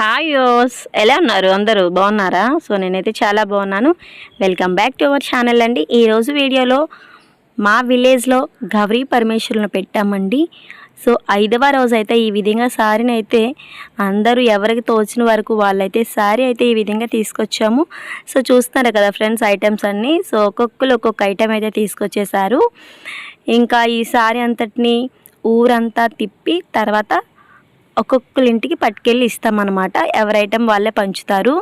Hi యోస్ ఎలా ఉన్నారు? అందరూ బాగున్నారా? సో నేనైతే చాలా బాగున్నాను. Welcome back to our channel అండి. ఈరోజు వీడియోలో మా విలేజ్లో గౌరీ పరమేశ్వరులను పెట్టామండి. సో ఐదవ రోజు అయితే ఈ విధంగా సారీని అయితే అందరూ ఎవరికి తోచిన వరకు వాళ్ళైతే సారీ అయితే ఈ విధంగా తీసుకొచ్చాము. సో చూస్తున్నారు కదా ఫ్రెండ్స్ ఐటమ్స్ అన్నీ. సో ఒక్కొక్కరు ఒక్కొక్క ఐటమ్ అయితే తీసుకొచ్చేసారు ఇంకా ఈ సారీ అంతటిని ఊరంతా తిప్పి తర్వాత ఒక్కొక్కరి ఇంటికి పట్టుకెళ్ళి ఇస్తామన్నమాట. ఎవరి ఐటెం వాళ్ళే పంచుతారు.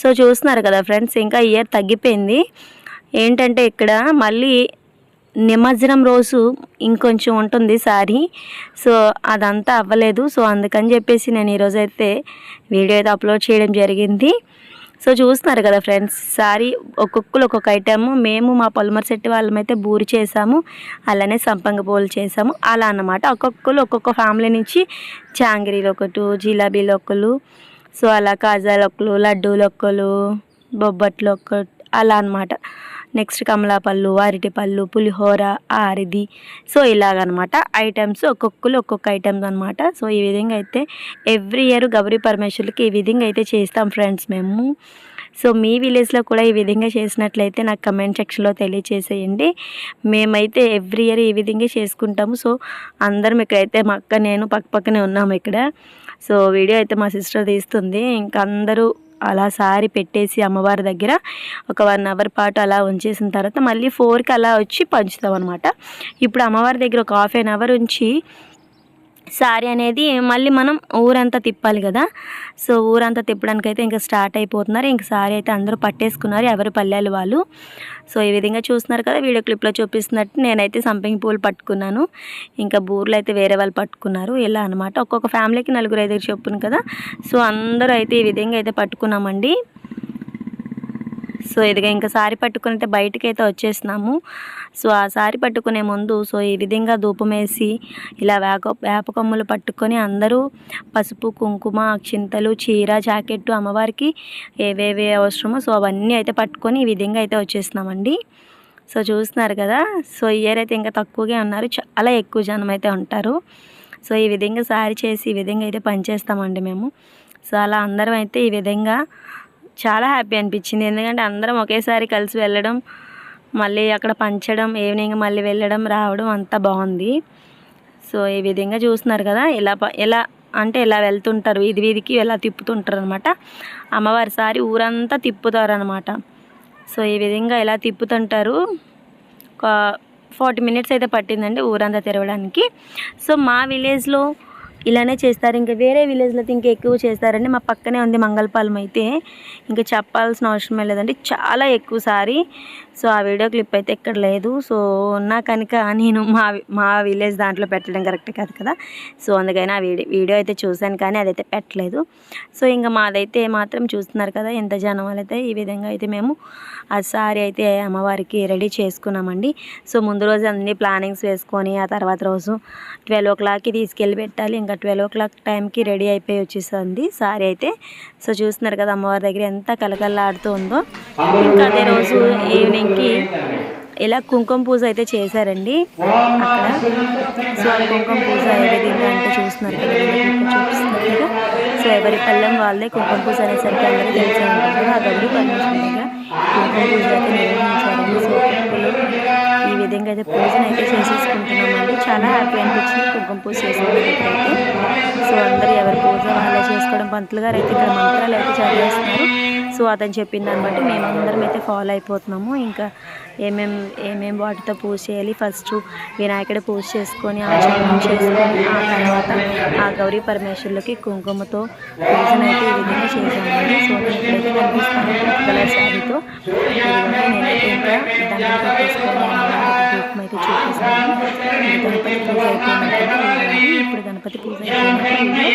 సో చూస్తున్నారు కదా ఫ్రెండ్స్ ఇంకా ఇయర్ తగ్గిపోయింది. ఏంటంటే ఇక్కడ మళ్ళీ నిమజ్జనం రోజు ఇంకొంచెం ఉంటుంది సారీ. సో అదంతా అవ్వలేదు. సో అందుకని చెప్పేసి నేను ఈరోజైతే వీడియో అయితే అప్లోడ్ చేయడం జరిగింది. సో చూస్తున్నారు కదా ఫ్రెండ్స్ సారీ ఒక్కొక్కరు ఒక్కొక్క ఐటమ్. మేము మా పొలమర్ సెట్ వాళ్ళమైతే బూరి చేసాము అలానే సంపంగ పూలు చేసాము. అలా అన్నమాట. ఒక్కొక్కరు ఒక్కొక్క ఫ్యామిలీ నుంచి చాంగిరీలు ఒకటి జిలాబీలు ఒకరు సో అలా కాజాలు ఒకరు లడ్డూలు ఒకరు బొబ్బట్లు ఒక అలా అనమాట నెక్స్ట్ కమలాపళ్ళు అరటిపళ్ళు పులిహోర ఆరిది. సో ఇలాగనమాట. ఐటమ్స్ ఒక్కొక్కరు ఒక్కొక్క ఐటమ్స్ అనమాట సో ఈ విధంగా అయితే ఎవ్రీ ఇయర్ గౌరీ పరమేశ్వరులకి ఈ విధంగా అయితే చేస్తాం ఫ్రెండ్స్ మేము. సో మీ విలేజ్లో కూడా ఈ విధంగా చేసినట్లయితే నాకు కమెంట్ సెక్షన్లో తెలియచేసేయండి. మేమైతే ఎవ్రీ ఇయర్ ఈ విధంగా చేసుకుంటాము. సో అందరం ఇక్కడైతే మా అక్క నేను పక్క పక్కనే ఉన్నాము ఇక్కడ. సో వీడియో అయితే మా సిస్టర్ తీస్తుంది. ఇంకా అందరూ అలా సారి పెట్టేసి అమ్మవారి దగ్గర ఒక వన్ అవర్ పాటు అలా ఉంచేసిన తర్వాత మళ్ళీ ఫోర్కి అలా వచ్చి పంచుతాం అనమాట ఇప్పుడు అమ్మవారి దగ్గర ఒక హాఫ్ అవర్ ఉంచి శారీ అనేది మళ్ళీ మనం ఊరంతా తిప్పాలి కదా. సో ఊరంతా తిప్పడానికి అయితే ఇంకా స్టార్ట్ అయిపోతున్నారు. ఇంక శారీ అయితే అందరూ పట్టేసుకున్నారు. ఎవరి పల్లెలు వాళ్ళు. సో ఈ విధంగా చూస్తున్నారు కదా వీడియో క్లిప్లో చూపిస్తున్నట్టు నేనైతే సంపింగ్ పూలు పట్టుకున్నాను. ఇంకా బూర్లు అయితే వేరే వాళ్ళు పట్టుకున్నారు. ఇలా అనమాట ఒక్కొక్క ఫ్యామిలీకి నలుగురు ఐదుగురు చెప్పును కదా. సో అందరూ అయితే ఈ విధంగా అయితే పట్టుకున్నామండి. సో ఇదిగా ఇంకా సారీ పట్టుకుని అయితే బయటకి అయితే వచ్చేసినాము. సో ఆ సారీ పట్టుకునే ముందు సో ఈ విధంగా ధూపం వేసి ఇలా వేప వేప కొమ్మలు పట్టుకొని అందరూ పసుపు కుంకుమ చింతలు చీర జాకెట్టు అమ్మవారికి ఏవేవి అవసరమో సో అవన్నీ అయితే పట్టుకొని ఈ విధంగా అయితే వచ్చేసినామండి. సో చూస్తున్నారు కదా సో ఇయర్ అయితే ఇంకా తక్కువగా ఉన్నారు చాలా ఎక్కువ జనం అయితే ఉంటారు. సో ఈ విధంగా సారీ చేసి ఈ విధంగా అయితే పనిచేస్తామండి మేము. సో అలా అందరం అయితే ఈ విధంగా చాలా హ్యాపీ అనిపించింది. ఎందుకంటే అందరం ఒకేసారి కలిసి వెళ్ళడం మళ్ళీ అక్కడ పంచడం ఈవినింగ్ మళ్ళీ వెళ్ళడం రావడం అంతా బాగుంది. సో ఈ విధంగా చూస్తున్నారు కదా ఇలా ఎలా అంటే ఇలా వెళ్తుంటారు వీధి వీధికి ఎలా తిప్పుతుంటారు అనమాట అమ్మవారి సారి ఊరంతా తిప్పుతారు అనమాట సో ఈ విధంగా ఇలా తిప్పుతుంటారు ఒక ఫార్టీ మినిట్స్ అయితే పట్టిందండి ఊరంతా తిరగడానికి. సో మా విలేజ్లో ఇలానే చేస్తారు. ఇంకా వేరే విలేజ్లో ఇంకా ఎక్కువ చేస్తారండి. మా పక్కనే ఉంది మంగళపాలెం అయితే. ఇంకా చెప్పాల్సిన అవసరమే లేదండి. చాలా ఎక్కువ సారి. సో ఆ వీడియో క్లిప్ అయితే ఇక్కడ లేదు. సో ఉన్నా కనుక నేను మా మా విలేజ్ దాంట్లో పెట్టడం కరెక్ట్ కాదు కదా. సో అందుకని ఆ వీడియో వీడియో అయితే చూశాను కానీ అదైతే పెట్టలేదు. సో ఇంకా మాదైతే మాత్రం చూస్తున్నారు కదా ఎంత జనం అయితే ఈ విధంగా అయితే మేము ఆ సారీ అయితే అమ్మవారికి రెడీ చేసుకున్నామండి. సో ముందు రోజు అన్ని ప్లానింగ్స్ వేసుకొని ఆ తర్వాత రోజు ట్వెల్వ్ ఓ క్లాక్కి తీసుకెళ్ళి పెట్టాలి. ఇంకా ట్వెల్వ్ ఓ క్లాక్ టైంకి రెడీ అయిపోయి వచ్చేసింది సారీ అయితే. సో చూస్తున్నారు కదా అమ్మవారి దగ్గర ఎంత కలకల్లాడుతూ ఉందో. ఇంకా అదే రోజు ఈవినింగ్ స్వామికి ఇలా కుంకుమ పూజ అయితే చేశారండి. అక్కడ సో కుంకుమ పూజ ఏ విధంగా అంటే చూస్తున్నారు కదా చూపిస్తున్నారు కదా. సో ఎవరి పల్లెం వాళ్ళే కుంకుమ పూజ అనేసరికి అందరికీ తెలిసి ఉంటుంది ఆ గౌరీ కుంకుమ పూజ అయితే నిర్వహించారండి. సో ఈ విధంగా అయితే పూజను అయితే చేసేసుకుంటున్నామండి. చాలా హ్యాపీ అనిపించింది కుంకుమ పూజ చేసుకునేటప్పుడు సో అందరూ ఎవరి పూజ వాళ్ళే చేసుకోవడం. పంతులు గారు అయితే ఇక్కడ మంత్రాలు అయితే చదివేస్తున్నారు. సో అతను చెప్పిన దాన్ని బట్టి మేమందరం అయితే ఫాలో అయిపోతున్నాము. ఇంకా ఏమేం ఏమేం వాటితో పూజ చేయాలి? ఫస్ట్ వినాయకుడి పూజ చేసుకొని ఆచరణ చేసుకొని ఆ తర్వాత ఆ గౌరీ పరమేశ్వరులకి కుంకుమతో పూజనైతే అయితే ఈ విధంగా చేసామండి సో ఇప్పుడైతే కనిపిస్తాను కలర్ శారీతో. నేనైతే ఇంకా దండం అయితే చూపిస్తాను. గణపతి పూజ అయిపోయినట్టు ఇప్పుడు గణపతి పూజ అయిపోయినట్టు